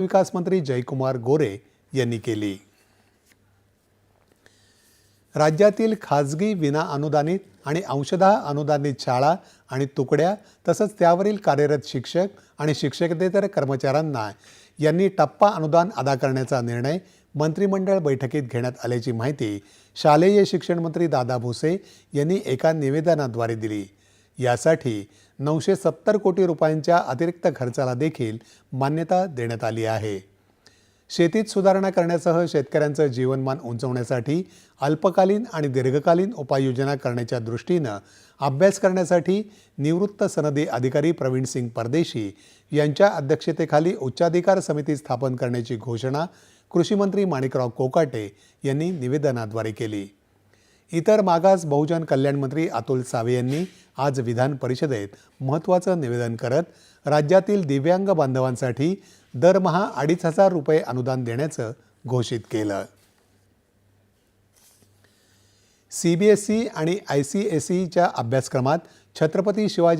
विकास मंत्री जयकुमार गोरे यांनी केली. राज्यातील खाजगी विना अनुदानित आणि अंशतः अनुदानित शाळा आणि तुकड्या तसंच त्यावरील कार्यरत शिक्षक आणि शिक्षकेतर कर्मचाऱ्यांना यांनी टप्पा अनुदान अदा करण्याचा निर्णय मंत्रिमंडळ बैठकीत घेण्यात आल्याची माहिती शालेय शिक्षण मंत्री दादा भुसे यांनी एका निवेदनाद्वारे दिली. यासाठी नऊशे सत्तर कोटी रुपयांच्या अतिरिक्त खर्चाला देखील मान्यता देण्यात आली आहे. शेतीत सुधारणा करण्यासह शेतकऱ्यांचं जीवनमान उंचवण्यासाठी अल्पकालीन आणि दीर्घकालीन उपाययोजना करण्याच्या दृष्टीनं अभ्यास करण्यासाठी निवृत्त सनदी अधिकारी प्रवीण सिंग परदेशी यांच्या अध्यक्षतेखाली उच्चाधिकार समिती स्थापन करण्याची घोषणा कृषीमंत्री माणिकराव कोकाटे यांनी निवेदनाद्वारे केली. इतर मागास बहुजन कल्याण मंत्री अतुल सावे यांनी आज विधान परिषदेत महत्त्वाचं निवेदन करत राज्यातील दिव्यांग बांधवांसाठी दरमहा अडीच हजार रुपये अनुदान देण्याचं घोषित केलं. सी बी एस ई आणि आय सी एस ईच्या अभ्यासक्रमात छत्रपती शिवाजी